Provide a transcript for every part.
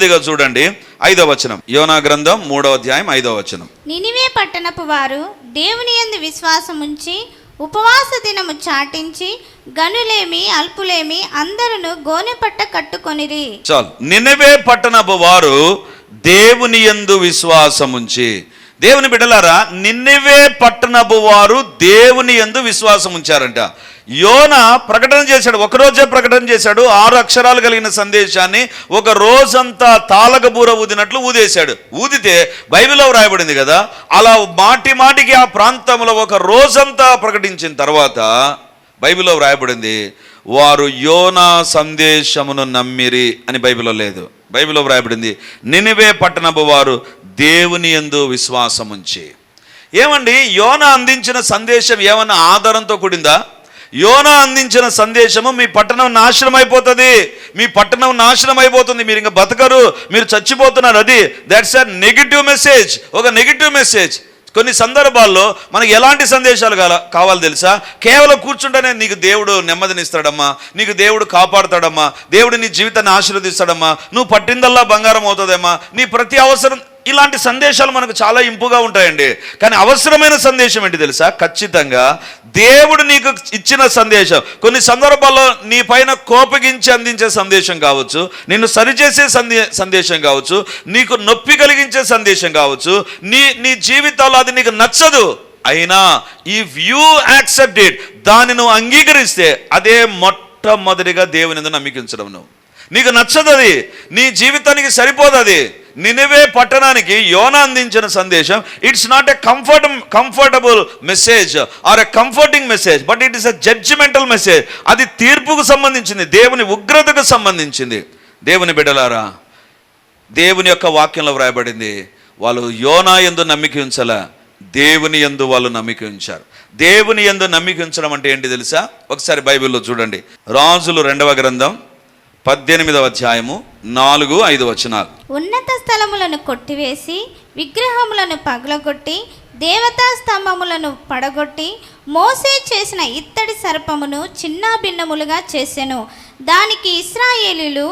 రెండవదిగా చూడండి ఐదవ వచనం యోనా గ్రంథం మూడవ అధ్యాయం ఐదవ వచనం నినివే పట్టణపు వారు దేవుని యందు విశ్వాసముంచి ఉపవాస దినము చాటించి గనులేమి అల్పులేమి అందరూ గోనెపట్ట కట్టుకొనిరి. చాలు. నినవే పట్టణపు వారు దేవుని యందు విశ్వాసముంచి దేవుని బిడ్డలారా నిన్నవే పట్టణపు వారు దేవుని యందు విశ్వాసం ఉంచారంట. యోన ప్రకటన చేశాడు ఒక రోజే ప్రకటన చేశాడు ఆరు అక్షరాలు కలిగిన సందేశాన్ని ఒక రోజంతా తాళకబూర ఊదినట్లు ఊదేశాడు. ఊదితే బైబిల్లో వ్రాయబడింది కదా అలా మాటి మాటికి ఆ ప్రాంతంలో ఒక రోజంతా ప్రకటించిన తర్వాత బైబిల్లో వ్రాయబడింది వారు యోనా సందేశమును నమ్మిరి అని బైబిల్లో లేదు. బైబిల్లో వ్రాయబడింది నినివే పట్టణపు వారు దేవుని యందు విశ్వాసముంచి. ఏమండి యోన అందించిన సందేశం ఏమన్నా ఆధారంతో కూడిందా? యోన అందించిన సందేశము మీ పట్టణం నాశనం అయిపోతుంది మీ పట్టణం నాశనం అయిపోతుంది మీరు ఇంకా బతకరు మీరు చచ్చిపోతున్నారు అది దట్స్ అ నెగిటివ్ మెసేజ్ ఒక నెగిటివ్ మెసేజ్ కొన్ని సందర్భాల్లో మనకి ఎలాంటి సందేశాలు కావాలి తెలుసా? కేవలం కూర్చుంటేనే నీకు దేవుడు నెమ్మదినిస్తాడమ్మా నీకు దేవుడు కాపాడుతాడమ్మా దేవుడు నీ జీవితాన్ని ఆశీర్వదిస్తాడమ్మా నువ్వు పట్టిందల్లా బంగారం అవుతుందమ్మా నీ ప్రతి అవసరం ఇలాంటి సందేశాలు మనకు చాలా ఇంపుగా ఉంటాయండి. కానీ అవసరమైన సందేశం ఏంటి తెలుసా? ఖచ్చితంగా దేవుడు నీకు ఇచ్చిన సందేశం. కొన్ని సందర్భాల్లో నీ పైన కోపగించి అందించే సందేశం కావచ్చు నిన్ను సరిచేసే సందే సందేశం కావచ్చు నీకు నొప్పి కలిగించే సందేశం కావచ్చు నీ నీ జీవితంలో అది నీకు నచ్చదు. అయినా ఇఫ్ యూ యాక్సెప్ట్ ఇట్ దాన్ని నువ్వు అంగీకరిస్తే అదే మొట్టమొదటిగా దేవుని నమ్మకించడం నమ్మికించడం నువ్వు. నీకు నచ్చదు అది నీ జీవితానికి సరిపోదు అది నినివే పట్టణానికి యోన అందించిన సందేశం it's not a comfort comfortable message or a comforting message but it is a judgemental message అది తీర్పుకు సంబంధించింది దేవుని ఉగ్రతకు సంబంధించింది. దేవుని బిడ్డలారా దేవుని యొక్క వాక్యంలో వ్రాయబడింది వాళ్ళు యోనా ఎందు నమ్మిక ఉంచాల దేవుని ఎందు వాళ్ళు నమ్మిక ఉంచారు. దేవుని ఎందు నమ్మిక ఉంచడం అంటే ఏంటి తెలుసా? ఒకసారి బైబిల్లో చూడండి. రాజులు రెండవ గ్రంథం పద్దెనిమిదవ అధ్యాయము నాలుగు ఐదు వచనాలు. ఉన్నత స్థలములను కొట్టివేసి విగ్రహములను పగలగొట్టి దేవతా స్తంభములను పడగొట్టి మోసే చేసిన ఇత్తడి సర్పమును చిన్న భిన్నములుగా చేసెను. దానికి ఇస్రాయేలీలు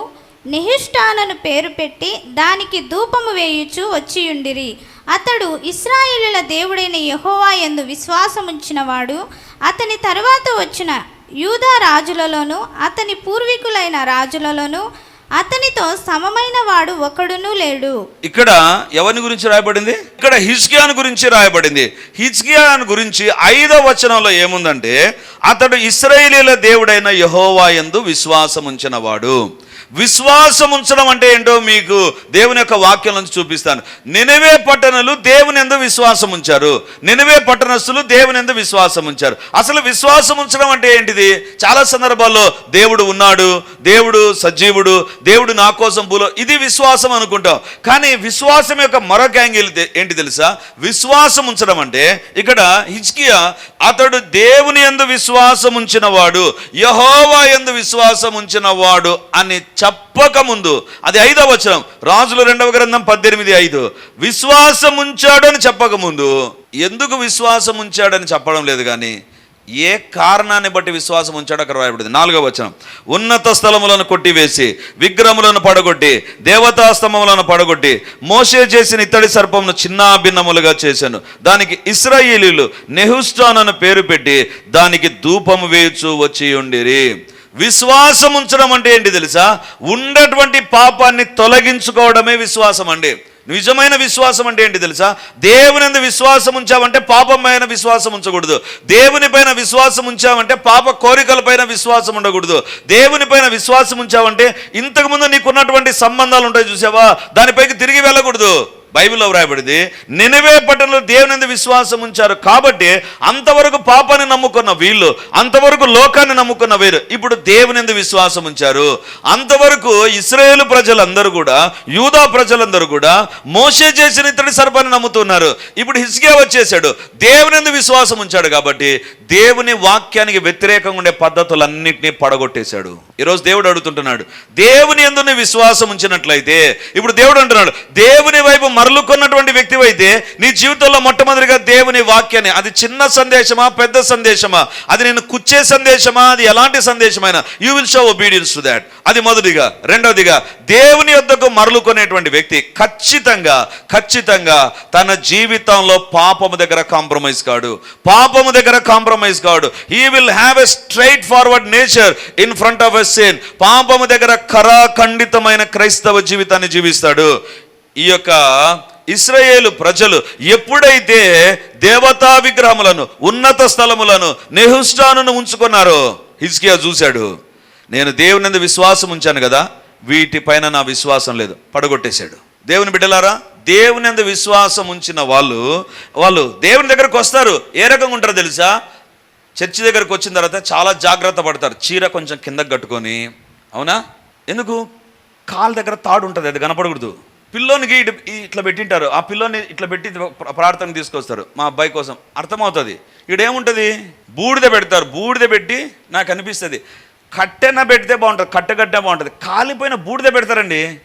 నిహిష్టాలను పేరు పెట్టి దానికి ధూపము వేయుచు వచ్చియుండిరి. అతడు ఇస్రాయేలుల దేవుడైన యహోవా యందు విశ్వాసముంచినవాడు అతని తర్వాత వచ్చిన యూదా రాజులలోనూ అతని పూర్వీకులైన రాజులలోనూ అతనితో సమమైన వాడు ఒకడునూ లేడు. ఇక్కడ ఎవరిని గురించి రాయబడింది? ఇక్కడ హిజ్కియాను గురించి రాయబడింది. హిజ్కియాను గురించి ఐదవ వచనంలో ఏముందంటే అతడు ఇస్రాయేలీల దేవుడైన యహోవా యందు విశ్వాసం ఉంచినవాడు విశ్వాసం ఉంచడం అంటే ఏంటో మీకు దేవుని యొక్క వాక్యం నుంచి చూపిస్తాను. నినవే పట్టణులు దేవుని ఎందు విశ్వాసం ఉంచారు. నినవే పట్టణస్తులు దేవుని ఎందు విశ్వాసం ఉంచారు. అసలు విశ్వాసం ఉంచడం అంటే ఏంటిది? చాలా సందర్భాల్లో దేవుడు ఉన్నాడు దేవుడు సజీవుడు దేవుడు నా కోసం పూలో ఇది విశ్వాసం అనుకుంటాం. కానీ విశ్వాసం యొక్క మరొక యాంగిల్ ఏంటి తెలుసా? విశ్వాసం ఉంచడం అంటే ఇక్కడ హిజ్కియా అతడు దేవుని ఎందు విశ్వాసం ఉంచిన వాడు యహోవా ఎందు విశ్వాసం ఉంచిన వాడు అని ముందు అది ఐదవ వచనం. రాజుల రెండవ గ్రంథం పద్దెనిమిది ఐదు. విశ్వాసం ఉంచాడు అని చెప్పక ముందు ఎందుకు విశ్వాసం ఉంచాడని చెప్పడం లేదు కానీ ఏ కారణాన్ని బట్టి విశ్వాసం ఉంచాడో అక్కడ రాయబడింది. నాలుగవ వచనం. ఉన్నత స్థలములను కొట్టివేసి విగ్రహములను పడగొట్టి దేవతాస్తంభములను పడగొట్టి మోసే చేసిన ఇత్తడి సర్పమును చిన్నాభిన్నములుగా చేశాను. దానికి ఇస్రాయేలీలు నెహుస్టాన్ అని పేరు పెట్టి దానికి ధూపము వేయచ్చు వచ్చి ఉండిరి విశ్వాసం ఉంచడం అంటే ఏంటి తెలుసా? ఉన్నటువంటి పాపాన్ని తొలగించుకోవడమే విశ్వాసం అండి. నిజమైన విశ్వాసం అంటే ఏంటి తెలుసా? దేవుని విశ్వాసం ఉంచామంటే పాపం పైన విశ్వాసం ఉంచకూడదు దేవుని పైన విశ్వాసం ఉంచామంటే పాప కోరికల పైన విశ్వాసం ఉండకూడదు దేవుని పైన విశ్వాసం ఉంచావంటే ఇంతకుముందు నీకున్నటువంటి సంబంధాలు ఉంటాయి చూసావా? దానిపైకి తిరిగి వెళ్ళకూడదు. బైబిల్లో వ్రాయబడింది నినవే పట్టణంలో దేవుని విశ్వాసం ఉంచారు. కాబట్టి అంతవరకు పాపాన్ని నమ్ముకున్న వీళ్ళు అంతవరకు లోకాన్ని నమ్ముకున్న వీరు ఇప్పుడు దేవుని విశ్వాసం ఉంచారు. అంతవరకు ఇస్రాయేల్ ప్రజలందరూ కూడా యూదా ప్రజలందరూ కూడా మోసే చేసిన ఇతడి సర్పాన్ని నమ్ముతున్నారు. ఇప్పుడు హిస్గే వచ్చేసాడు. దేవుని విశ్వాసం ఉంచాడు కాబట్టి దేవుని వాక్యానికి వ్యతిరేకంగా ఉండే పద్ధతులన్నింటినీ పడగొట్టేశాడు. ఈరోజు దేవుడు అడుగుతుంటున్నాడు దేవుని ఎందుని విశ్వాసం ఉంచినట్లయితే ఇప్పుడు దేవుడు అంటున్నాడు దేవుని వైపు మరలుకున్నటువంటి వ్యక్తి అయితే నీ జీవితంలో మొట్టమొదటిగా దేవుని వాక్యాన్ని అది చిన్న సందేశమా పెద్ద సందేశమా అది నేను కుచ్చే సందేశమా అది ఎలాంటి సందేశమైనా you will show obedience to that అది మొదటిగా రెండవదిగా దేవుని యొద్దకు మరలుకునేటువంటి వ్యక్తి ఖచ్చితంగా ఖచ్చితంగా తన జీవితంలో పాపము దగ్గర కాంప్రమైజ్ కాడు. పాపము దగ్గర కాంప్రమైజ్ కాడు. He will have a straightforward nature in front of a sin. పాపము దగ్గర కరాఖండితమైన క్రైస్తవ జీవితాన్ని జీవిస్తాడు. ఈ యొక్క ఇస్రాయేలు ప్రజలు ఎప్పుడైతే దేవతా విగ్రహములను ఉన్నత స్థలములను నెహుష్టాను ఉంచుకున్నారో హిజ్కియా చూశాడు. నేను దేవుని విశ్వాసం ఉంచాను కదా వీటిపైన నా విశ్వాసం లేదు. పడగొట్టేశాడు. దేవుని బిడ్డలారా దేవుని విశ్వాసం ఉంచిన వాళ్ళు వాళ్ళు దేవుని దగ్గరకు వస్తారు. ఏ రకంగా ఉంటారో తెలుసా? చర్చి దగ్గరకు వచ్చిన తర్వాత చాలా జాగ్రత్త పడతారు. చీర కొంచెం కిందకు కట్టుకొని అవునా? ఎందుకు? కాలు దగ్గర తాడు ఉంటుంది అది కనపడకూడదు. పిల్లోనికి ఇటు- ఇట్లా పెట్టింటారు. ఆ పిల్లోని ఇట్లా పెట్టి ప్రార్థన తీసుకొస్తారు. మా అబ్బాయి కోసం అర్థమవుతుంది. ఇడేముంటుంది బూడిద పెడతారు. బూడిద పెట్టి నాకు అనిపిస్తుంది. కట్టెన పెడితే బాగుంటుంది కట్టె కట్టే బాగుంటుంది. కాలిపోయిన బూడిద పెడతారండి.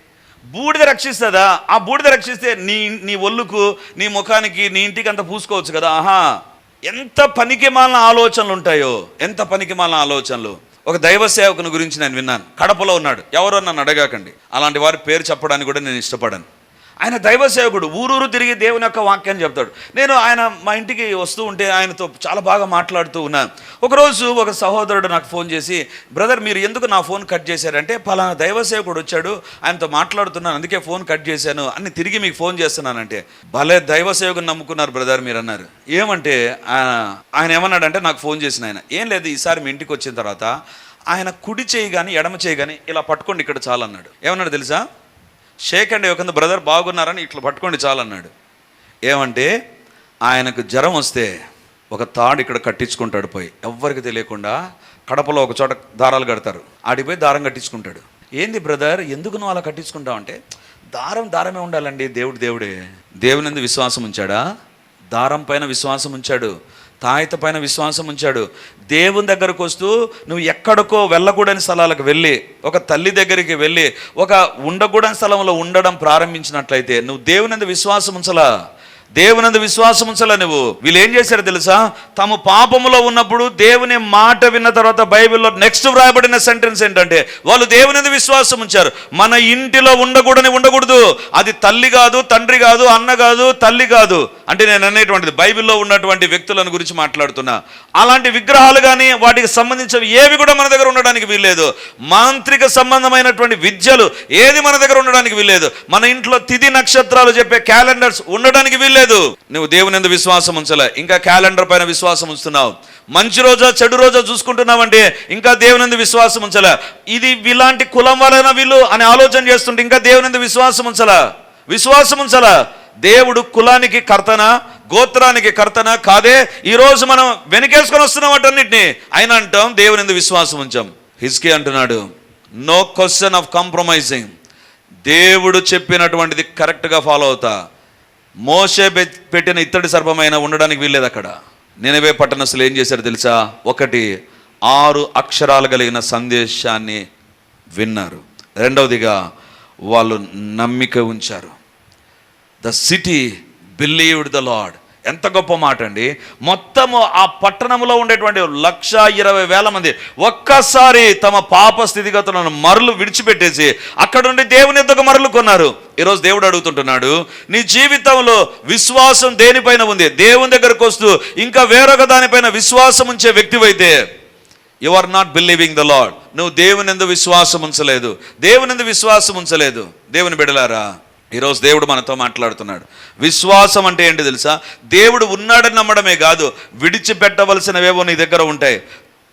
బూడిద రక్షిస్తుందా? ఆ బూడిద రక్షిస్తే నీ నీ ఒళ్ళుకు నీ ముఖానికి నీ ఇంటికి అంత పూసుకోవచ్చు కదా? ఆహా! ఎంత పనికిమాలిన ఆలోచనలు ఉంటాయో ఎంత పనికిమాలిన ఆలోచనలు. ఒక దైవ సేవకుని గురించి నేను విన్నాను. కడపలో ఉన్నాడు. ఎవరో నన్ను అడగాకండి. అలాంటి వారి పేరు చెప్పడానికి కూడా నేను ఇష్టపడను. ఆయన దైవ సేవకుడు ఊరూరు తిరిగి దేవుని యొక్క వాక్యాన్ని చెప్తాడు. నేను ఆయన మా ఇంటికి వస్తూ ఉంటే ఆయనతో చాలా బాగా మాట్లాడుతూ ఉన్నాను. ఒకరోజు ఒక సహోదరుడు నాకు ఫోన్ చేసి బ్రదర్ మీరు ఎందుకు నా ఫోన్ కట్ చేశారంటే పలానా దైవ సేవకుడు వచ్చాడు ఆయనతో మాట్లాడుతున్నాను అందుకే ఫోన్ కట్ చేశాను అని తిరిగి మీకు ఫోన్ చేస్తున్నానంటే. భలే దైవ సేవకుని నమ్ముకున్నారు బ్రదర్ మీరు అన్నారు. ఏమంటే ఆయన ఏమన్నాడంటే నాకు ఫోన్ చేసిన ఆయన. ఏం లేదు ఈసారి మీ ఇంటికి వచ్చిన తర్వాత ఆయన కుడి చేయి కానీ ఎడమ చేయి కానీ ఇలా పట్టుకోండి ఇక్కడ చాలన్నాడు ఏమన్నాడు తెలుసా? షేక్ అండి ఒక బ్రదర్ బాగున్నారని ఇట్లా పట్టుకోండి చాలన్నాడు. ఏమంటే ఆయనకు జ్వరం వస్తే ఒక తాడు ఇక్కడ కట్టించుకుంటాడు పోయి. ఎవ్వరికి తెలియకుండా కడపలో ఒక చోట దారాలు కడతారు. ఆడిపోయి దారం కట్టించుకుంటాడు. ఏంది బ్రదర్ ఎందుకు నువ్వు అలా కట్టించుకుంటావు అంటే దారం దారమే ఉండాలండి దేవుడు దేవుడే. దేవుని విశ్వాసం ఉంచాడా? దారం పైన విశ్వాసం ఉంచాడు. తాయిత పైన విశ్వాసం ఉంచాడు. దేవుని దగ్గరకు వస్తూ నువ్వు ఎక్కడికో వెళ్ళకూడని స్థలాలకు వెళ్ళి ఒక తల్లి దగ్గరికి వెళ్ళి ఒక ఉండకూడని స్థలంలో ఉండడం ప్రారంభించినట్లయితే నువ్వు దేవుని విశ్వాసం ఉంచలా. దేవునందు విశ్వాసం ఉంచాల నువ్వు. వీళ్ళు ఏం చేశారో తెలుసా? తాము పాపములో ఉన్నప్పుడు దేవుని మాట విన్న తర్వాత బైబిల్లో నెక్స్ట్ వ్రాయబడిన సెంటెన్స్ ఏంటంటే వాళ్ళు దేవునందు విశ్వాసం ఉంచారు. మన ఇంటిలో ఉండకూడని ఉండకూడదు. అది తల్లి కాదు తండ్రి కాదు అన్న కాదు తల్లి కాదు. అంటే నేను అనేటువంటిది బైబిల్లో ఉన్నటువంటి వ్యక్తులను గురించి మాట్లాడుతున్నా. అలాంటి విగ్రహాలు కానీ వాటికి సంబంధించినవి ఏవి కూడా మన దగ్గర ఉండడానికి వీల్లేదు. మాంత్రిక సంబంధమైనటువంటి విద్యలు ఏది మన దగ్గర ఉండడానికి వీల్లేదు. మన ఇంట్లో తిథి నక్షత్రాలు చెప్పే క్యాలెండర్స్ ఉండడానికి వీల్లేదు. నువ్వు దేవుని ఎందు విశ్వాసం ఉంచలే. ఇంకా క్యాలెండర్ పైన విశ్వాసం ఉంచుతున్నావు. మంచి రోజా చెడు రోజా చూసుకుంటున్నావంటే ఇంకా దేవుని ఎందు విశ్వాసం ఉంచలే. ఇది ఇలాంటి కులం వలన వీళ్ళు అని ఆలోచన చేస్తుంటే ఇంకా దేవుని ఎందు విశ్వాసం ఉంచలా. విశ్వాసం ఉంచలా. దేవుడు కులానికి కర్తన గోత్రానికి కర్తన కాదే. ఈ రోజు మనం వెనకేసుకొని వస్తున్నాం వాటన్నిటిని అయినా అంటాం దేవుని ఎందు విశ్వాసం ఉంచాం. హిస్కి అంటున్నాడు నో క్వశ్చన్ ఆఫ్ కాంప్రమైజింగ్ దేవుడు చెప్పినటువంటిది కరెక్ట్గా ఫాలో అవుతా. మోసే పెట్టిన ఇత్తడి సర్పమైన ఉండడానికి వీల్లేదు అక్కడ. నినవే పట్టణస్తులు ఏం చేశారు తెలుసా? ఒకటి ఆరు అక్షరాలు కలిగిన సందేశాన్ని విన్నారు. రెండవదిగా వాళ్ళు నమ్మిక ఉంచారు. The city believed the Lord ఎంత గొప్ప మాట అండి. మొత్తము ఆ పట్టణంలో ఉండేటువంటి లక్ష ఇరవై వేల మంది ఒక్కసారి తమ పాప స్థితిగతులను మరలు విడిచిపెట్టేసి అక్కడ నుండి దేవుని ఎద్దకు మరలు కొన్నారు. ఈరోజు దేవుడు అడుగుతుంటున్నాడు నీ జీవితంలో విశ్వాసం దేనిపైన ఉంది? దేవుని దగ్గరకు వస్తూ ఇంకా వేరొక దానిపైన విశ్వాసం ఉంచే వ్యక్తివైతే you are not believing the Lord నువ్వు దేవుని ఎందు విశ్వాసం ఉంచలేదు. దేవుని ఎందు విశ్వాసం ఉంచలేదు. దేవుని బిడలారా ఈరోజు దేవుడు మనతో మాట్లాడుతున్నాడు. విశ్వాసం అంటే ఏంటి తెలుసా? దేవుడు ఉన్నాడని నమ్మడమే కాదు విడిచిపెట్టవలసినవేవో నీ దగ్గర ఉంటాయి.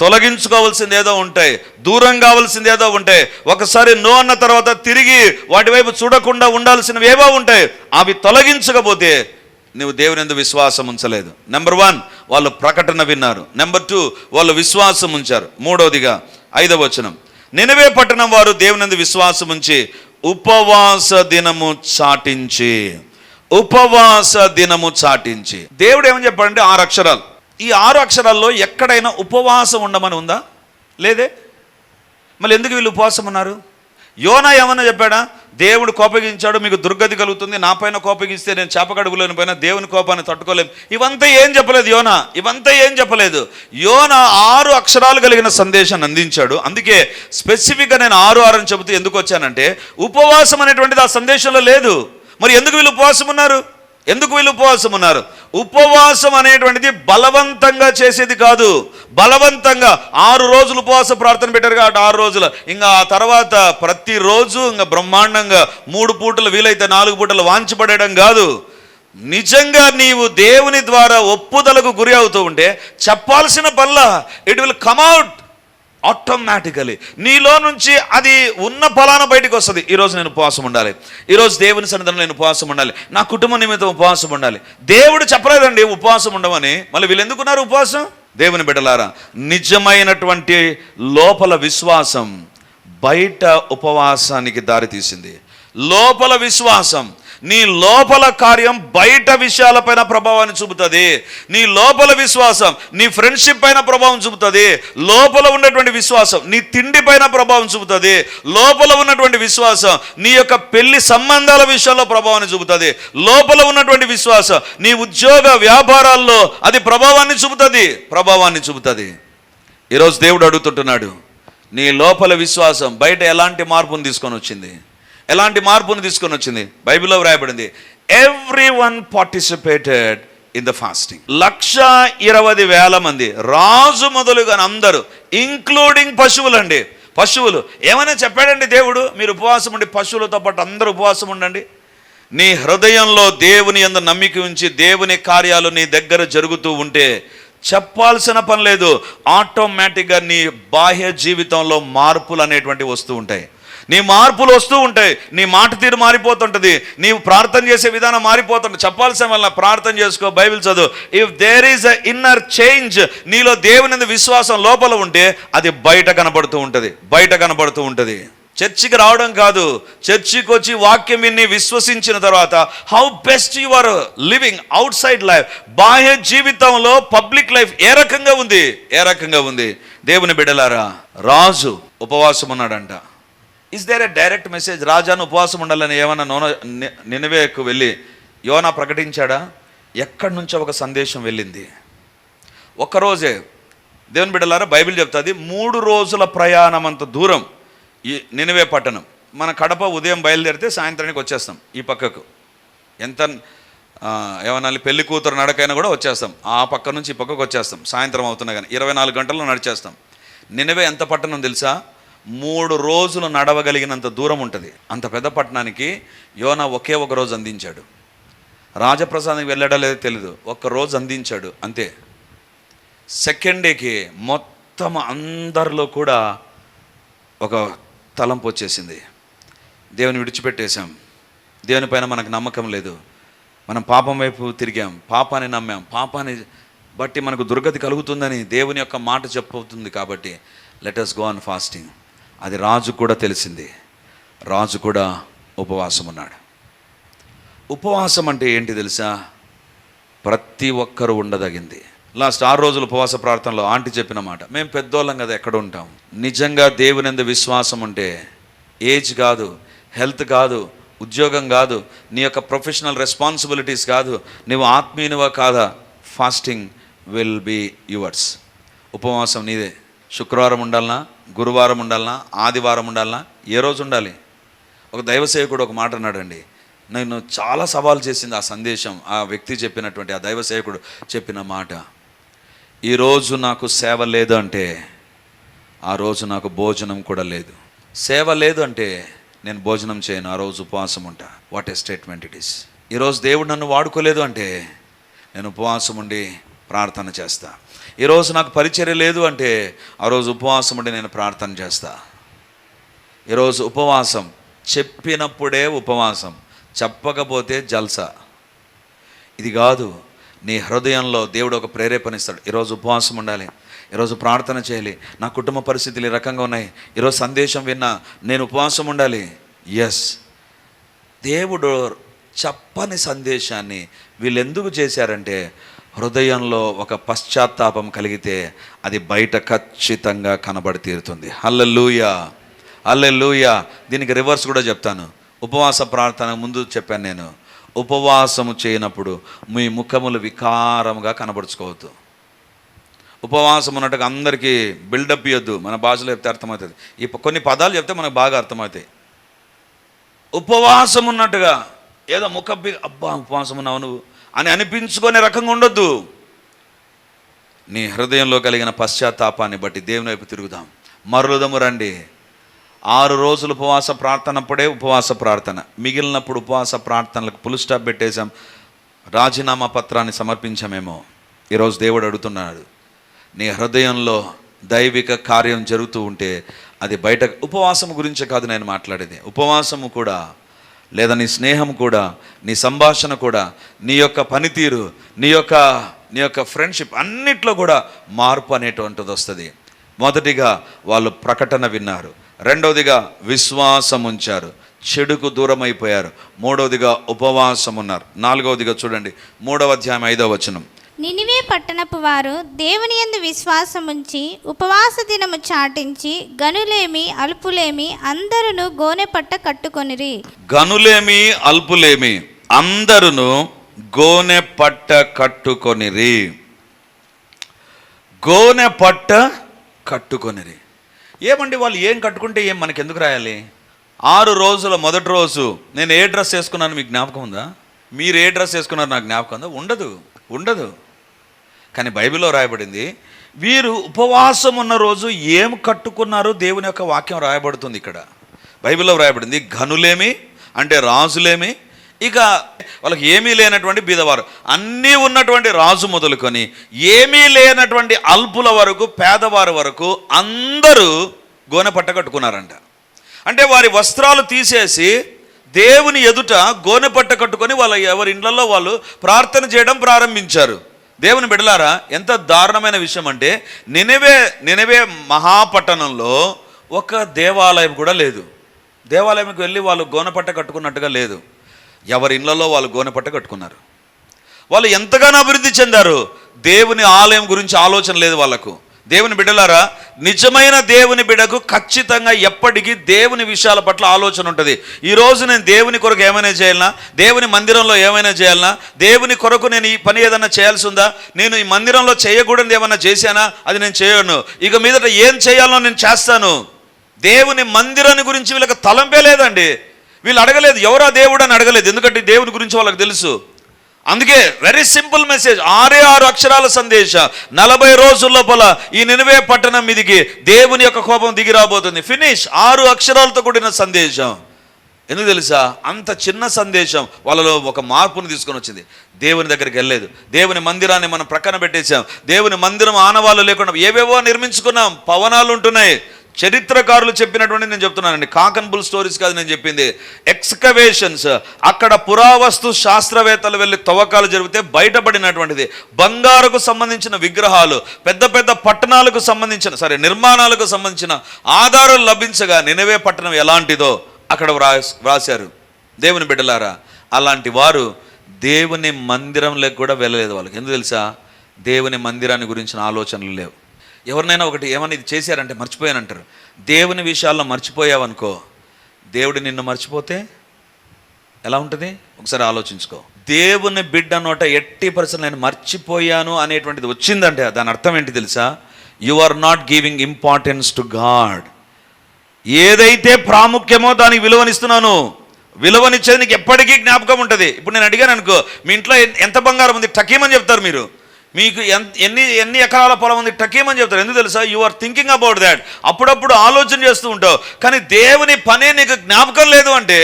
తొలగించుకోవాల్సింది ఏదో ఉంటాయి. దూరం కావాల్సింది ఏదో ఉంటాయి. ఒకసారి నో అన్న తర్వాత తిరిగి వాటి వైపు చూడకుండా ఉండాల్సినవి ఏవో ఉంటాయి. అవి తొలగించకపోతే నువ్వు దేవుని ఎందుకు విశ్వాసం ఉంచలేదు. నెంబర్ వన్ వాళ్ళు ప్రకటన విన్నారు. నెంబర్ టూ వాళ్ళు విశ్వాసం ఉంచారు. మూడవదిగా ఐదవ వచనం. నినవే పట్టణం వారు దేవునందు విశ్వాసం ఉంచి ఉపవాస దినము చాటించి ఉపవాస దినము చాటించి. దేవుడు ఏమని చెప్పాడంటే ఆరు అక్షరాలు. ఈ ఆరు అక్షరాల్లో ఎక్కడైనా ఉపవాసం ఉండమని ఉందా? లేదే? మళ్ళీ ఎందుకు వీళ్ళు ఉపవాసం ఉన్నారు? యోనా ఏమన్నా చెప్పాడా? దేవుడు కోపగించాడు మీకు దుర్గతి కలుగుతుంది నా పైన కోపగిస్తే నేను చేపకడుగులేని పైన దేవుని కోపాన్ని తట్టుకోలేము ఇవంతా ఏం చెప్పలేదు యోనా? ఇవంతా ఏం చెప్పలేదు? యోనా ఆరు అక్షరాలు కలిగిన సందేశాన్ని అందించాడు. అందుకే స్పెసిఫిక్గా నేను ఆరు ఆరు అని చెబుతూ ఎందుకు వచ్చానంటే ఉపవాసం అనేటువంటిది ఆ సందేశంలో లేదు. మరి ఎందుకు వీళ్ళు ఉపవాసం ఉన్నారు? ఎందుకు వీళ్ళు ఉపవాసం ఉన్నారు? ఉపవాసం అనేటువంటిది బలవంతంగా చేసేది కాదు. బలవంతంగా ఆరు రోజులు ఉపవాస ప్రార్థన పెట్టారు కాబట్టి ఆరు రోజులు. ఇంకా ఆ తర్వాత ప్రతిరోజు ఇంకా బ్రహ్మాండంగా మూడు పూటలు వీలైతే నాలుగు పూటలు వాంచబడడం కాదు. నిజంగా నీవు దేవుని ద్వారా ఒప్పుదలకు గురి అవుతూ ఉంటే చెప్పాల్సిన పనుల. ఇట్ విల్ కమ్అట్ ఆటోమేటికలీ నీలో నుంచి అది ఉన్న ఫలాన బయటకు వస్తుంది. ఈరోజు నేను ఉపవాసం ఉండాలి. ఈరోజు దేవుని సన్నిధిలో నేను ఉపవాసం ఉండాలి. నా కుటుంబ నిమిత్తం ఉపవాసం ఉండాలి. దేవుడు చెప్పలేదండి ఉపవాసం ఉండమని. మళ్ళీ వీళ్ళు ఎందుకున్నారు ఉపవాసం? దేవుని బిడ్డలారా నిజమైనటువంటి లోపల విశ్వాసం బయట ఉపవాసానికి దారితీసింది. లోపల విశ్వాసం నీ లోపల కార్యం బయట విషయాలపైన ప్రభావాన్ని చూపుతుంది. నీ లోపల విశ్వాసం నీ ఫ్రెండ్షిప్ పైన ప్రభావం చూపుతుంది. లోపల ఉన్నటువంటి విశ్వాసం నీ తిండి పైన ప్రభావం చూపుతుంది. లోపల ఉన్నటువంటి విశ్వాసం నీ యొక్క పెళ్ళి సంబంధాల విషయంలో ప్రభావాన్ని చూపుతుంది. లోపల ఉన్నటువంటి విశ్వాసం నీ ఉద్యోగ వ్యాపారాల్లో అది ప్రభావాన్ని చూపుతుంది. ప్రభావాన్ని చూపుతుంది. ఈరోజు దేవుడు అడుగుతుంటున్నాడు నీ లోపల విశ్వాసం బయట ఎలాంటి మార్పును తీసుకొని వచ్చింది? ఎలాంటి మార్పును తీసుకొని వచ్చింది? బైబిల్లో వ్రాయబడింది everyone participated in the fasting లక్ష ఇరవై వేల మంది రాజు మొదలుగా అందరూ ఇంక్లూడింగ్ పశువులండి. పశువులు. ఏమైనా చెప్పాడండి దేవుడు? మీరు ఉపవాసం ఉండి పశువులతో పాటు అందరూ ఉపవాసం ఉండండి. నీ హృదయంలో దేవుని యందు నమ్మిక ఉంచి దేవుని కార్యాలు నీ దగ్గర జరుగుతూ ఉంటే చెప్పాల్సిన పని లేదు. ఆటోమేటిక్గా నీ బాహ్య జీవితంలో మార్పులు అనేటువంటివి వస్తూ ఉంటాయి. నీ మార్పులు వస్తూ ఉంటాయి. నీ మాట తీరు మారిపోతుంటుంది. నీవు ప్రార్థన చేసే విధానం మారిపోతుంది చెప్పాల్సిన వల్ల ప్రార్థన చేసుకో బైబిల్ చదువు. If there is a inner change నీలో దేవుని విశ్వాసం లోపల ఉంటే అది బయట కనబడుతూ ఉంటుంది. బయట కనబడుతూ ఉంటుంది. చర్చికి రావడం కాదు. చర్చికి వచ్చి వాక్యం విని విశ్వసించిన తర్వాత how best you are living outside life బాహ్య జీవితంలో పబ్లిక్ లైఫ్ ఏ రకంగా ఉంది? ఏ రకంగా ఉంది? దేవుని బిడ్డలారా రాజు ఉపవాసం ఉన్నాడంట is there a direct message రాజాను ఉపవాసం ఉండాలని ఏమన్నా నోన నినవేకు వెళ్ళి యోనా ప్రకటించాడా? ఎక్కడి నుంచో ఒక సందేశం వెళ్ళింది. ఒక్కరోజే దేవుని బిడ్డలారా బైబిల్ చెప్తుంది మూడు రోజుల ప్రయాణం అంత దూరం ఈ నినవే పట్టణం. మన కడప ఉదయం బయలుదేరితే సాయంత్రానికి వచ్చేస్తాం ఈ పక్కకు. ఎంత ఏమన్నా పెళ్ళి కూతురు నడకైనా కూడా వచ్చేస్తాం. ఆ పక్క నుంచి ఈ పక్కకు వచ్చేస్తాం. సాయంత్రం అవుతున్నా కానీ ఇరవై నాలుగు గంటల్లో నడిచేస్తాం. నినవే ఎంత పట్టణం తెలుసా? మూడు రోజులు నడవగలిగినంత దూరం ఉంటుంది. అంత పెద్ద పట్టణానికి యోన ఒకే ఒక రోజు అందించాడు. రాజప్రసాదానికి వెళ్ళడం లేదో తెలీదు. ఒక్క రోజు అందించాడు. అంతే. సెకండ్ డేకి మొత్తం అందరిలో కూడా ఒక తలంపు వచ్చేసింది. దేవుని విడిచిపెట్టేశాం. దేవుని పైన మనకు నమ్మకం లేదు. మనం పాపం వైపు తిరిగాం. పాపాన్ని నమ్మాం. పాపాన్ని బట్టి మనకు దుర్గతి కలుగుతుందని దేవుని యొక్క మాట చెప్పవుతుంది కాబట్టి let us go on fasting అది రాజు కూడా తెలిసింది. రాజు కూడా ఉపవాసం ఉన్నాడు ఉపవాసం అంటే ఏంటి తెలుసా? ప్రతి ఒక్కరు ఉండదగింది. లాస్ట్ ఆరు రోజులు ఉపవాస ప్రార్థనలో ఆంటీ చెప్పిన మాట మేము పెద్దోళ్ళం కదా ఎక్కడ ఉంటాం? నిజంగా దేవుని విశ్వాసం ఉంటే ఏజ్ కాదు హెల్త్ కాదు ఉద్యోగం కాదు నీ యొక్క ప్రొఫెషనల్ రెస్పాన్సిబిలిటీస్ కాదు నువ్వు ఆత్మీయునివా కాదా? Fasting will be yours. ఉపవాసం నీదే. శుక్రవారం ఉండాలనా? గురువారం ఉండాలనా? ఆదివారం ఉండాలనా? ఏ రోజు ఉండాలి? ఒక దైవ సేవకుడు ఒక మాట అన్నాడండి. నేను చాలా సవాల్ చేసింది ఆ సందేశం ఆ వ్యక్తి చెప్పినటువంటి ఆ దైవ సేవకుడు చెప్పిన మాట. ఈరోజు నాకు సేవ లేదు అంటే ఆ రోజు నాకు భోజనం కూడా లేదు. సేవ లేదు అంటే నేను భోజనం చేయను ఆ రోజు ఉపవాసం ఉంటా. What a statement it is ఈరోజు దేవుడు నన్ను వాడుకోలేదు అంటే నేను ఉపవాసం ఉండి ప్రార్థన చేస్తాను ఈరోజు నాకు పరిచర్య లేదు అంటే ఆ రోజు ఉపవాసం ఉండి నేను ప్రార్థన చేస్తా. ఈరోజు ఉపవాసం చెప్పినప్పుడే ఉపవాసం చెప్పకపోతే జల్సా. ఇది కాదు నీ హృదయంలో దేవుడు ఒక ప్రేరేపణిస్తాడు ఈరోజు ఉపవాసం ఉండాలి ఈరోజు ప్రార్థన చేయాలి. నా కుటుంబ పరిస్థితులు ఈ రకంగా ఉన్నాయి. ఈరోజు సందేశం విన్నా నేను ఉపవాసం ఉండాలి. ఎస్ దేవుడు చెప్పని సందేశాన్ని వీళ్ళు ఎందుకు చేశారంటే హృదయంలో ఒక పశ్చాత్తాపం కలిగితే అది బయట ఖచ్చితంగా కనబడి తీరుతుంది. హల్లెలూయ! హల్లెలూయ! దీనికి రివర్స్ కూడా చెప్తాను. ఉపవాస ప్రార్థన ముందు చెప్పాను నేను. ఉపవాసము చేయనప్పుడు మీ ముఖములు వికారముగా కనబడుచుకోవద్దు. ఉపవాసం ఉన్నట్టుగా అందరికీ బిల్డప్ ఇవ్వద్దు మన భాషలో చెప్తే అర్థమవుతుంది. ఈ కొన్ని పదాలు చెప్తే మనకు బాగా అర్థమవుతాయి. ఉపవాసం ఉన్నట్టుగా ఏదో ముఖ అబ్బా ఉపవాసం ఉన్నావు నువ్వు. అని అనిపించుకునే రకంగా ఉండొద్దు. నీ హృదయంలో కలిగిన పశ్చాత్తాపాన్ని బట్టి దేవుని వైపు తిరుగుదాం. మరులుదము రండి. ఆరు రోజులు ఉపవాస ప్రార్థనప్పుడే ఉపవాస ప్రార్థన. మిగిలినప్పుడు ఉపవాస ప్రార్థనలకు పులు స్టాప్ పెట్టేశాం. రాజీనామా పత్రాన్ని సమర్పించామేమో. ఈరోజు దేవుడు అడుగుతున్నాడు. నీ హృదయంలో దైవిక కార్యం జరుగుతూ ఉంటే అది బయట ఉపవాసం గురించి కాదు నేను మాట్లాడేది. ఉపవాసము కూడా లేదా నీ స్నేహం కూడా నీ సంభాషణ కూడా నీ యొక్క పనితీరు నీ యొక్క నీ యొక్క ఫ్రెండ్షిప్ అన్నిట్లో కూడా మార్పు అనేటువంటిది వస్తుంది. మొదటిగా వాళ్ళు ప్రకటన విన్నారు. రెండవదిగా విశ్వాసం ఉంచారు. చెడుకు దూరం అయిపోయారు మూడవదిగా ఉపవాసం ఉన్నారు. నాలుగవదిగా చూడండి. మూడవ అధ్యాయం ఐదవ వచనం. నినివే పట్టణపు వారు దేవుని యందు విశ్వాసముంచి ఉపవాస దినము చాటించి గనులేమి అల్పులేమి అందరును గోనె పట్ట కట్టుకొనిరి. గనులేమి అల్పులేమి అందరును గోనె పట్ట కట్టుకొనిరి. గోనె పట్ట కట్టుకొనిరి. ఏమండి వాళ్ళు ఏం కట్టుకుంటే ఏం మనకి ఎందుకు రాయాలి? ఆరు రోజుల మొదటి రోజు నేను ఏ డ్రెస్ వేసుకున్నాను మీకు జ్ఞాపకం ఉందా? మీరు ఏ డ్రెస్ వేసుకున్నారు నాకు జ్ఞాపకం ఉందా? ఉండదు ఉండదు. కానీ బైబిల్లో రాయబడింది వీరు ఉపవాసం ఉన్న రోజు ఏం కట్టుకున్నారో దేవుని యొక్క వాక్యం రాయబడుతుంది ఇక్కడ. బైబిల్లో రాయబడింది ఘనులేమి అంటే రాజులేమి ఇక వాళ్ళకి ఏమీ లేనటువంటి బీదవారు. అన్నీ ఉన్నటువంటి రాజు మొదలుకొని ఏమీ లేనటువంటి అల్పుల వరకు పేదవారి వరకు అందరూ గోనె పట్ట కట్టుకున్నారంట. అంటే వారి వస్త్రాలు తీసేసి దేవుని ఎదుట గోనె పట్ట కట్టుకొని వాళ్ళ ఎవరి ఇండ్లలో వాళ్ళు ప్రార్థన చేయడం ప్రారంభించారు. దేవుని బిడలారా ఎంత దారుణమైన విషయం అంటే నినవే నినవే మహాపట్టణంలో ఒక దేవాలయం కూడా లేదు. దేవాలయంకి వెళ్ళి వాళ్ళు గోనపట్ట కట్టుకున్నట్టుగా లేదు. ఎవరి ఇళ్ళలో వాళ్ళు గోనపట్ట కట్టుకున్నారు. వాళ్ళు ఎంతగానో అభివృద్ధి చెందారు. దేవుని ఆలయం గురించి ఆలోచన లేదు వాళ్ళకు. దేవుని బిడ్డలారా నిజమైన దేవుని బిడకు ఖచ్చితంగా ఎప్పటికీ దేవుని విషయాల పట్ల ఆలోచన ఉంటుంది. ఈరోజు నేను దేవుని కొరకు ఏమైనా చేయాలనా? దేవుని మందిరంలో ఏమైనా చేయాలనా? దేవుని కొరకు నేను ఈ పని ఏదైనా చేయాల్సి ఉందా? నేను ఈ మందిరంలో చేయకూడదు ఏమైనా చేశానా? అది నేను చేయను. ఇక మీదట ఏం చేయాలో నేను చేస్తాను. దేవుని మందిరాన్ని గురించి వీళ్ళకి తలంపే లేదండి. వీళ్ళు అడగలేదు ఎవరా దేవుడు అని అడగలేదు. ఎందుకంటే దేవుని గురించి వాళ్ళకి తెలుసు. అందుకే వెరీ సింపుల్ మెసేజ్ ఆరే ఆరు అక్షరాల సందేశ. నలభై రోజుల లోపల ఈ నినవే పట్టణం మీదికి దేవుని యొక్క కోపం దిగి రాబోతుంది. ఫినిష్ ఆరు అక్షరాలతో కూడిన సందేశం. ఎందుకు తెలుసా? అంత చిన్న సందేశం వాళ్ళలో ఒక మార్పును తీసుకొని వచ్చింది. దేవుని దగ్గరికి వెళ్ళలేదు. దేవుని మందిరాన్ని మనం ప్రక్కన పెట్టేశాం. దేవుని మందిరం ఆనవాళ్ళు లేకుండా ఏవేవో నిర్మించుకున్నాం. పవనాలు ఉంటున్నాయి. చరిత్రకారులు చెప్పినటువంటి నేను చెప్తున్నానండి. కాకన్ బుల్ స్టోరీస్ కాదు నేను చెప్పింది. ఎక్స్కవేషన్స్. అక్కడ పురావస్తు శాస్త్రవేత్తలు వెళ్ళి తవ్వకాలు జరిగితే బయటపడినటువంటిది. బంగారుకు సంబంధించిన విగ్రహాలు పెద్ద పెద్ద పట్టణాలకు సంబంధించిన సరే నిర్మాణాలకు సంబంధించిన ఆధారాలు లభించగా నినవే పట్టణం ఎలాంటిదో అక్కడ వ్రాస్ వ్రాశారు. దేవుని బిడ్డలారా అలాంటి వారు దేవుని మందిరంలోకి కూడా వెళ్ళలేదు వాళ్ళకి. ఎందుకు తెలుసా? దేవుని మందిరాన్ని గురించిన ఆలోచనలు లేవు. ఎవరినైనా ఒకటి ఏమన్నా ఇది చేశారంటే మర్చిపోయానంటారు. దేవుని విషయాల్లో మర్చిపోయావనుకో దేవుడు నిన్ను మర్చిపోతే ఎలా ఉంటుంది? ఒకసారి ఆలోచించుకో. దేవుని బిడ్డ నోట ఎట్టి పర్సన్ నేను మర్చిపోయాను అనేటువంటిది వచ్చిందంటే దాని అర్థం ఏంటి తెలుసా? You are not giving importance to God ఏదైతే ప్రాముఖ్యమో దానికి విలువనిస్తున్నాను. విలువనిచ్చేది నీకు ఎప్పటికీ జ్ఞాపకం ఉంటుంది. ఇప్పుడు నేను అడిగాను అనుకో మీ ఇంట్లో ఎంత బంగారం ఉంది? టకీమని చెప్తారు మీరు. మీకు ఎంత ఎన్ని ఎన్ని ఎకరాల పొలం ఉంది? టకీమని చెప్తారు. ఎందుకు తెలుసా? You are thinking about that అప్పుడప్పుడు ఆలోచన చేస్తూ ఉంటావు. కానీ దేవుని పనే నీకు జ్ఞాపకం లేదు అంటే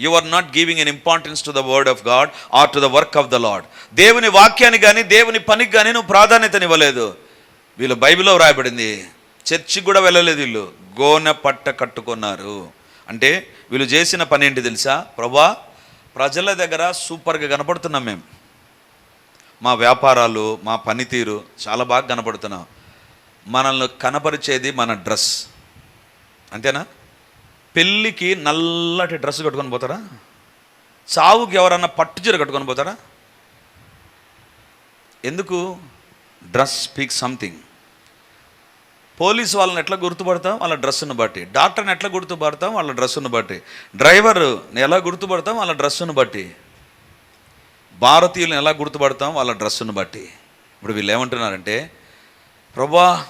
you are not giving an importance to the word of God or to the work of the Lord దేవుని వాక్యానికి కానీ దేవుని పనికి కానీ నువ్వు ప్రాధాన్యతనివ్వలేదు. వీళ్ళు బైబిల్లో వ్రాయబడింది. చర్చికి కూడా వెళ్ళలేదు వీళ్ళు. గోనె పట్ట కట్టుకున్నారు. అంటే వీళ్ళు చేసిన పని ఏంటి తెలుసా? ప్రభా ప్రజల దగ్గర సూపర్గా కనపడుతున్నాం మేము. మా వ్యాపారాలు మా పనితీరు చాలా బాగా కనపడుతున్నాం మనల్ని కనపరిచేది మన డ్రెస్. అంతేనా? పెళ్ళికి నల్లటి డ్రెస్ కట్టుకొని పోతారా? చావుకి ఎవరన్నా పట్టు చీర కట్టుకొని పోతారా? ఎందుకు? Dress speak something. పోలీస్ వాళ్ళని ఎట్లా గుర్తుపడతాం? వాళ్ళ డ్రెస్సును బట్టి. డాక్టర్ని ఎట్లా గుర్తుపడతాం? వాళ్ళ డ్రెస్సును బట్టి. డ్రైవర్ ఎలా గుర్తుపడతాం? వాళ్ళ డ్రెస్సును బట్టి. భారతీయులను ఎలా గుర్తుపడతాం? వాళ్ళ డ్రెస్సును బట్టి. ఇప్పుడు వీళ్ళు ఏమంటున్నారంటే ప్రభా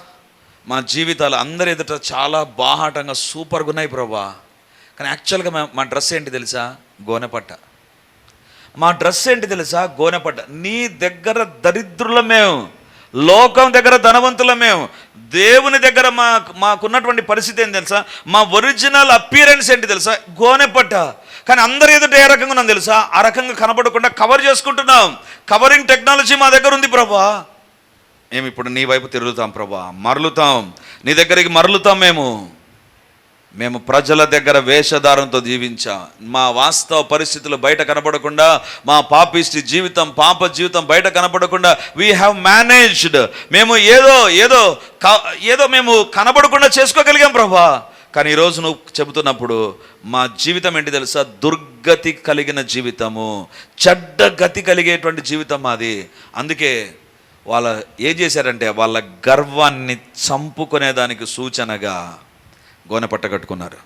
మా జీవితాలు అందరి ఎదుట చాలా బాహాటంగా సూపర్గా ఉన్నాయి ప్రభా. కానీ యాక్చువల్గా మా మా డ్రెస్ ఏంటి తెలుసా? గోనెపట్ట. మా డ్రెస్ ఏంటి తెలుసా? గోనెపట్ట. నీ దగ్గర దరిద్రుల మేము లోకం దగ్గర ధనవంతుల మేము దేవుని దగ్గర మా మాకున్నటువంటి పరిస్థితి ఏంటి తెలుసా? మా ఒరిజినల్ అపీరెన్స్ ఏంటి తెలుసా? గోనెపట్ట. కానీ అందరి ఎదుట ఏ రకంగా ఉన్నాం తెలుసా? ఆ రకంగా కనబడకుండా కవర్ చేసుకుంటున్నాం. కవరింగ్ టెక్నాలజీ మా దగ్గర ఉంది ప్రభా. మేము ఇప్పుడు నీ వైపు తిరుగుతాం ప్రభా. మరలుతాం. నీ దగ్గరికి మరలుతాం మేము. మేము ప్రజల దగ్గర వేషధారంతో జీవించాం. మా వాస్తవ పరిస్థితులు బయట కనపడకుండా మా పాపిష్టి జీవితం పాప జీవితం బయట కనపడకుండా వీ హ్యావ్ మేనేజ్డ్ మేము ఏదో ఏదో క- ఏదో మేము కనపడకుండా చేసుకోగలిగాం ప్రభా. కానీ ఈరోజు నువ్వు చెబుతున్నప్పుడు మా జీవితం ఏంటి తెలుసా? దుర్గతి కలిగిన జీవితము చెడ్డ గతి కలిగేటువంటి జీవితం మాది. అందుకే వాళ్ళ ఏం చేశారంటే వాళ్ళ గర్వాన్ని చంపుకునేదానికి సూచనగా గోనె కట్టుకున్నారు.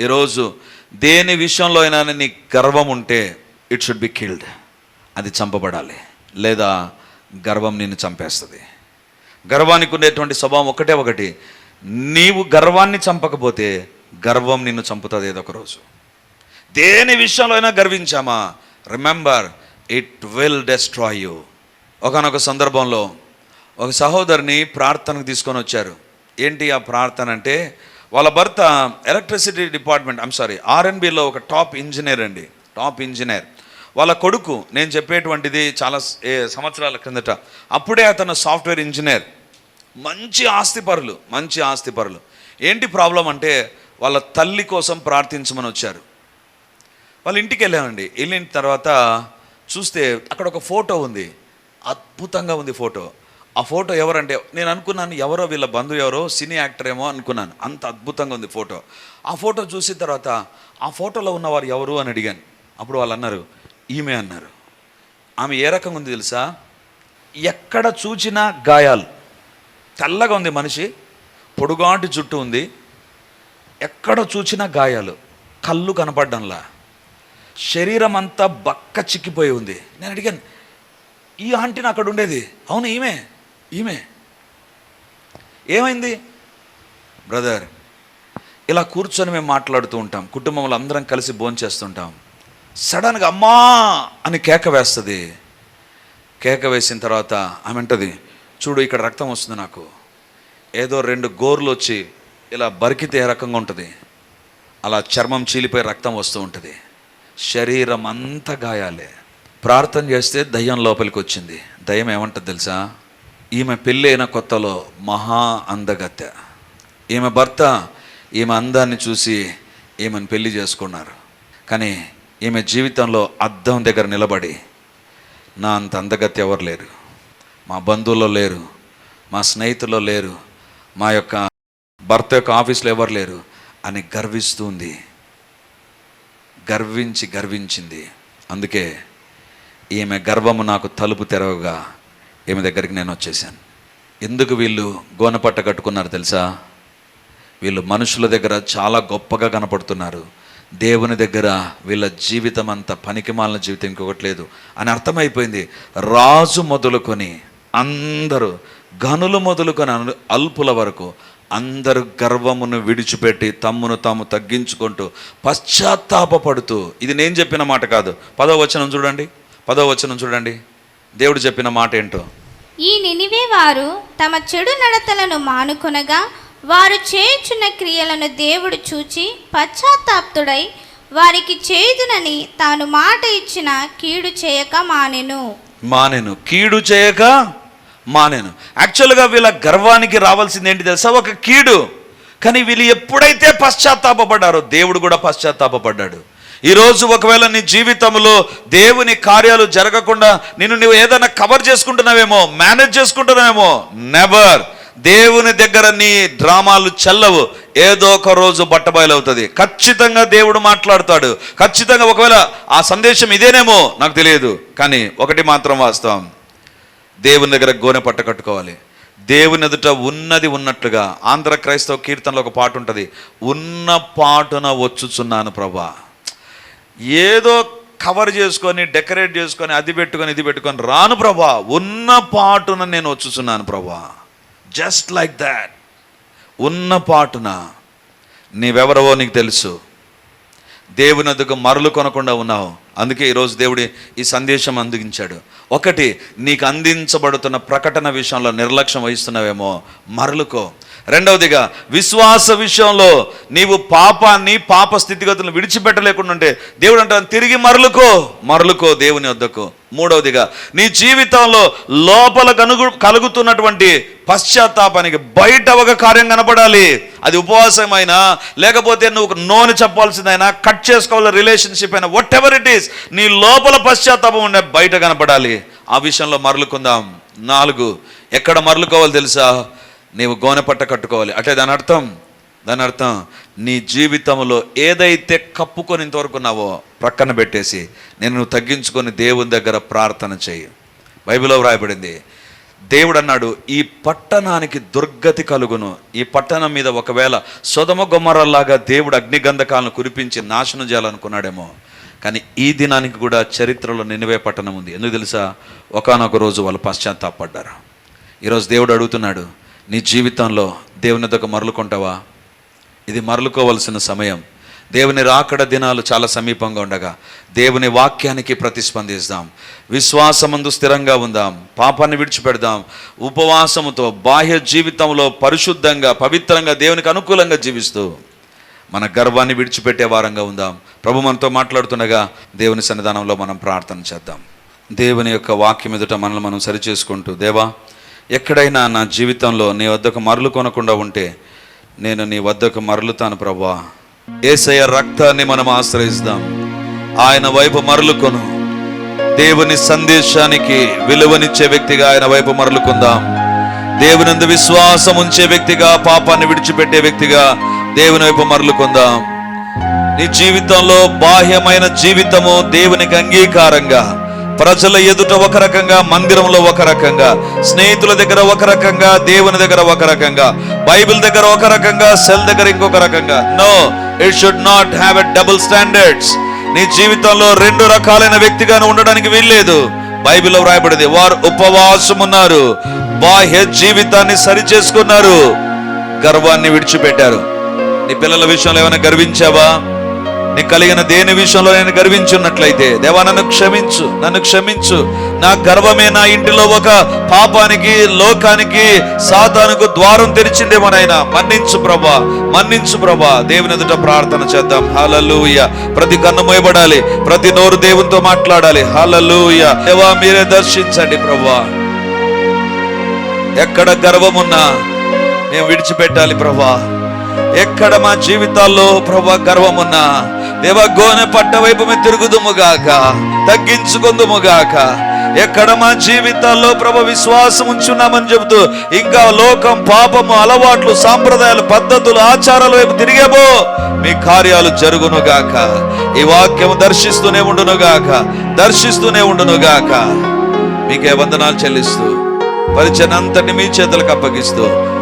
ఈరోజు దేని విషయంలో అయినా నీ గర్వం ఉంటే ఇట్ షుడ్ బి కిల్డ్ అది చంపబడాలి. లేదా గర్వం నిన్ను చంపేస్తుంది. గర్వానికి ఉండేటువంటి స్వభావం ఒకటే ఒకటి. నీవు గర్వాన్ని చంపకపోతే గర్వం నిన్ను చంపుతుంది ఏదో ఒక రోజు. దేని విషయంలో అయినా గర్వించామా? Remember it will destroy you ఒకనొక సందర్భంలో ఒక సహోదరిని ప్రార్థనకు తీసుకొని వచ్చారు. ఏంటి ఆ ప్రార్థన అంటే వాళ్ళ భర్త ఎలక్ట్రిసిటీ డిపార్ట్మెంట్ ఐమ్ సారీ ఆర్ఎన్బిలో ఒక టాప్ ఇంజనీర్ అండి. Top engineer. వాళ్ళ కొడుకు నేను చెప్పేటువంటిది చాలా సంవత్సరాల క్రిందట అప్పుడే అతను సాఫ్ట్వేర్ ఇంజనీర్. మంచి ఆస్తిపరులు మంచి ఆస్తిపరులు ఏంటి ప్రాబ్లం అంటే వాళ్ళ తల్లి కోసం ప్రార్థించమని వచ్చారు. వాళ్ళ ఇంటికి వెళ్ళామండి. వెళ్ళిన తర్వాత చూస్తే అక్కడ ఒక ఫోటో ఉంది. అద్భుతంగా ఉంది ఫోటో. ఆ ఫోటో ఎవరంటే నేను అనుకున్నాను ఎవరో వీళ్ళ బంధువు ఎవరో సినీ యాక్టర్ ఏమో అనుకున్నాను. అంత అద్భుతంగా ఉంది ఫోటో. ఆ ఫోటో చూసిన తర్వాత ఆ ఫోటోలో ఉన్నవారు ఎవరు అని అడిగాను. అప్పుడు వాళ్ళు అన్నారు ఈమె అన్నారు. ఆమె ఏ రకంగా ఉంది తెలుసా? ఎక్కడ చూచినా గాయాలు. తెల్లగా ఉంది మనిషి పొడుగాటి జుట్టు ఉంది. ఎక్కడ చూసినా గాయాలు కళ్ళు కనపడ్డంలా. శరీరం అంతా బక్క చిక్కిపోయి ఉంది. నేను అడిగాను ఈ ఆంటీని అక్కడ ఉండేది? అవును ఈమె ఈమె. ఏమైంది? బ్రదర్ ఇలా కూర్చొని మేము మాట్లాడుతూ ఉంటాం. కుటుంబంలో అందరం కలిసి భోంచేస్తుంటాం సడన్గా అమ్మా అని కేక వేస్తుంది. కేక వేసిన తర్వాత ఆమె అంటది చూడు ఇక్కడ రక్తం వస్తుంది నాకు. ఏదో రెండు గోర్లు వచ్చి ఇలా బరికితే ఏ రకంగా ఉంటుంది? అలా చర్మం చీలిపోయి రక్తం వస్తూ ఉంటుంది. శరీరం అంతా గాయాలే. ప్రార్థన చేస్తే దయ్యం లోపలికి వచ్చింది. దయ్యం ఏమంటుంది తెలుసా? ఈమె పెళ్ళైన కొత్తలో మహా అందగత్తె. ఈమె భర్త ఈమె అందాన్ని చూసి ఈమెను పెళ్ళి చేసుకున్నారు. కానీ ఈమె జీవితంలో అద్దం దగ్గర నిలబడి నా అంత అందగత్య ఎవరు లేరు. మా బంధువుల్లో లేరు మా స్నేహితుల్లో లేరు మా యొక్క భర్త యొక్క ఆఫీస్లో ఎవరు లేరు అని గర్విస్తుంది గర్వించి గర్వించింది. అందుకే ఈమె గర్వము నాకు తలుపు తెరవగా ఈమె దగ్గరికి నేను వచ్చేసాను ఎందుకు వీళ్ళు గోనపట్ట కట్టుకున్నారు తెలుసా? వీళ్ళు మనుషుల దగ్గర చాలా గొప్పగా కనపడుతున్నారు. దేవుని దగ్గర వీళ్ళ జీవితం అంత పనికిమాలిన జీవితం ఇంకొకటి లేదు అని అర్థమైపోయింది. రాజు మొదలుకొని అందరూ గనులు మొదలుకొని అను- అల్పుల వరకు అందరూ గర్వమును విడిచిపెట్టి తమ్మును తాము తగ్గించుకుంటూ పశ్చాత్తాపపడుతూ ఇది నేను చెప్పిన మాట కాదు. పదో వచనం చూడండి. పదో వచనం చూడండి. దేవుడు చెప్పిన మాట ఏంటో? ఈ నినివే వారు తమ చెడు నడతలను మానుకొనగా వారు చేయుచున్న క్రియలను దేవుడు చూచి పశ్చాత్తాప్తుడై వారికి చేయుదునని తాను మాట ఇచ్చిన కీడు చేయక మానెను. మానెను. కీడు చేయక మానేను. యాక్చువల్గా వీళ్ళ గర్వానికి రావాల్సింది ఏంటి తెలుసా? ఒక కీడు. కానీ వీళ్ళు ఎప్పుడైతే పశ్చాత్తాపడ్డారో దేవుడు కూడా పశ్చాత్తాపడ్డాడు ఈరోజు ఒకవేళ నీ జీవితంలో దేవుని కార్యాలు జరగకుండా నిన్ను నువ్వు ఏదైనా కవర్ చేసుకుంటున్నావేమో మేనేజ్ చేసుకుంటున్నావేమో నెవర్ దేవుని దగ్గర నీ డ్రామాలు చల్లవు. ఏదో ఒక రోజు బట్టబయలవుతుంది ఖచ్చితంగా దేవుడు మాట్లాడతాడు. ఖచ్చితంగా ఒకవేళ ఆ సందేశం ఇదేనేమో నాకు తెలియదు. కానీ ఒకటి మాత్రం వాస్తవం. దేవుని దగ్గర గోనె పట్ట కట్టుకోవాలి. దేవుని ఎదుట ఉన్నది ఉన్నట్లుగా ఆంధ్ర క్రైస్తవ కీర్తనలో ఒక పాట ఉంటుంది ఉన్న పాటున వచ్చుచున్నాను ప్రభా. ఏదో కవర్ చేసుకొని డెకరేట్ చేసుకొని అది పెట్టుకొని ఇది పెట్టుకొని రాను ప్రభా. ఉన్న పాటున నేను వచ్చుచున్నాను ప్రభా. జస్ట్ లైక్ దాట్ ఉన్న పాటున నీవెవరవో నీకు తెలుసు. దేవుని ఎదుగు మరలు కొనకుండా ఉన్నావు. అందుకే ఈరోజు దేవుడి ఈ సందేశం అందించాడు. ఒకటి నీకు అందించబడుతున్న ప్రకటన విషయంలో నిర్లక్ష్యం వహిస్తున్నావేమో మరలుకో. రెండవదిగా విశ్వాస విషయంలో నీవు పాపాన్ని పాప స్థితిగతులను విడిచిపెట్టలేకుండా ఉంటే దేవుడు అంటాను తిరిగి మరలుకో మరలుకో దేవుని వద్దకు. మూడవదిగా నీ జీవితంలో లోపల కనుగు కలుగుతున్నటువంటి పశ్చాత్తాపానికి బయట ఒక కార్యం కనపడాలి. అది ఉపవాసమైనా లేకపోతే నువ్వు నోని చెప్పాల్సిందైనా కట్ చేసుకోవాలి రిలేషన్షిప్ అయినా వాట్ ఎవర్ ఇట్ ఈస్ నీ లోపల పశ్చాత్తాపం ఉండే బయట కనపడాలి. ఆ విషయంలో మరలుకుందాం. నాలుగు ఎక్కడ మరలుకోవాలి తెలుసా? నీవు గోనపట్ట కట్టుకోవాలి. అంటే దాని అర్థం? దాని అర్థం నీ జీవితంలో ఏదైతే కప్పుకొని ఇంతవరకు ఉన్నావో ప్రక్కన పెట్టేసి నేను నువ్వు తగ్గించుకొని దేవుని దగ్గర ప్రార్థన చేయి. బైబిల్లో వ్రాయబడింది దేవుడు అన్నాడు ఈ పట్టణానికి దుర్గతి కలుగును. ఈ పట్టణం మీద ఒకవేళ సొదమ గుమ్మరల్లాగా దేవుడు అగ్నిగంధకాలను కురిపించి నాశనం చేయాలనుకున్నాడేమో. కానీ ఈ దినానికి కూడా చరిత్రలో నినివే పట్టణం ఉంది. ఎందుకు తెలుసా? ఒకానొక రోజు వాళ్ళు పశ్చాత్తాపడ్డారు. ఈరోజు దేవుడు అడుగుతున్నాడు నీ జీవితంలో దేవుని దగ్గర మరలుకుంటావా? ఇది మరలుకోవలసిన సమయం. దేవుని రాకడ దినాలు చాలా సమీపంగా ఉండగా దేవుని వాక్యానికి ప్రతిస్పందిస్తాం. విశ్వాసమందు స్థిరంగా ఉందాం. పాపాన్ని విడిచిపెడదాం. ఉపవాసముతో బాహ్య జీవితంలో పరిశుద్ధంగా పవిత్రంగా దేవునికి అనుకూలంగా జీవిస్తూ మన గర్వాన్ని విడిచిపెట్టే వారంగా ఉందాం. ప్రభు మనతో మాట్లాడుతుండగా దేవుని సన్నిధానంలో మనం ప్రార్థన చేద్దాం. దేవుని యొక్క వాక్యం ఎదుట మనల్ని మనం సరిచేసుకుంటూ దేవా ఎక్కడైనా నా జీవితంలో నీ వద్దకు మరలు కొనకుండా ఉంటే నేను నీ వద్దకు మరలుతాను ప్రభా ఏసయ్య రక్తాన్ని మనం ఆశ్రయిస్తాం. ఆయన వైపు మరలుకొను దేవుని సందేశానికి విలువనిచ్చే వ్యక్తిగా ఆయన వైపు మరలుకుందాం దేవునందు విశ్వాసం ఉంచే వ్యక్తిగా పాపాన్ని విడిచిపెట్టే వ్యక్తిగా దేవుని వైపు మరలుకుందాం నీ జీవితంలో బాహ్యమైన జీవితము దేవునికి అంగీకారంగా ప్రజల ఎదుట ఒక రకంగా మందిరంలో ఒక రకంగా స్నేహితుల దగ్గర ఒక రకంగా దేవుని దగ్గర ఒక రకంగా బైబిల్ దగ్గర ఒక రకంగా సెల్ దగ్గర ఇంకొక రకంగా. No it should not have a double standards నీ జీవితంలో రెండు రకాలైన వ్యక్తిగాను ఉండడానికి వీల్లేదు. బైబిల్లో వ్రాయబడింది వారు ఉపవాసం ఉన్నారు బాహ్య జీవితాన్ని సరి చేసుకున్నారు గర్వాన్ని విడిచిపెట్టారు. నీ పిల్లల విషయంలో ఏమైనా గర్వించావా? నీకు కలిగిన దేని విషయంలో నేను గర్వించున్నట్లయితే దేవా నన్ను క్షమించు నన్ను క్షమించు. నా గర్వమే నా ఇంటిలో ఒక పాపానికి లోకానికి సాతానుకు ద్వారం తెరిచిందేమో నాయన. మన్నించు ప్రభా మన్నించు ప్రభా. దేవుని ఎదుట ప్రార్థన చేద్దాం. హలలుయ ప్రతి కన్ను మోయబడాలి ప్రతి నోరు దేవునితో మాట్లాడాలి. హలలుయ దేవా మీరే దర్శించండి ప్రభా. ఎక్కడ గర్వమున్నా మేము విడిచిపెట్టాలి ప్రభా. ఎక్కడ మా జీవితాల్లో ప్రభా గర్వమున్నా దేవ గోనె పట్ట వైపు మేము తిరుగుదుముగాక తగ్గించుకుందుముగాక ఎక్కడ మా జీవితాల్లో ప్రభ విశ్వాసం ఉంచున్నామని చెబుతూ ఇంకా లోకం పాపము అలవాట్లు సాంప్రదాయాలు పద్ధతులు ఆచారాల వైపు తిరిగేబో మీ కార్యాలు జరుగునుగాక. ఈ వాక్యం దర్శిస్తూనే ఉండునుగాక దర్శిస్తూనే ఉండునుగాక. మీకే వందనాలు చెల్లిస్తూ పరిచయం మీ చేతులకు అప్పగిస్తూ